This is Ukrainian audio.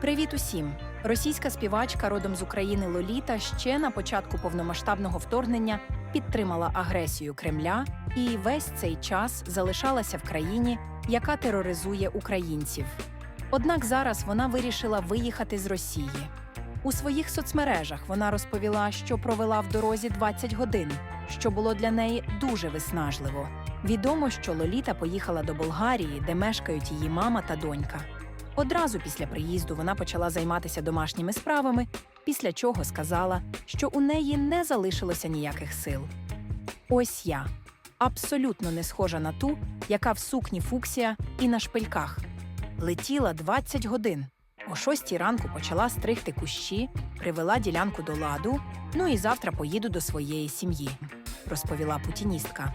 Привіт усім! Російська співачка родом з України Лоліта ще на початку повномасштабного вторгнення підтримала агресію Кремля і весь цей час залишалася в країні, яка тероризує українців. Однак зараз вона вирішила виїхати з Росії. У своїх соцмережах вона розповіла, що провела в дорозі 20 годин, що було для неї дуже виснажливо. Відомо, що Лоліта поїхала до Болгарії, де мешкають її мама та донька. Одразу після приїзду вона почала займатися домашніми справами, після чого сказала, що у неї не залишилося ніяких сил. Ось я абсолютно не схожа на ту, яка в сукні фуксія і на шпильках. Летіла 20 годин. О шостій ранку почала стригти кущі, привела ділянку до ладу. Ну і завтра поїду до своєї сім'ї, розповіла путіністка.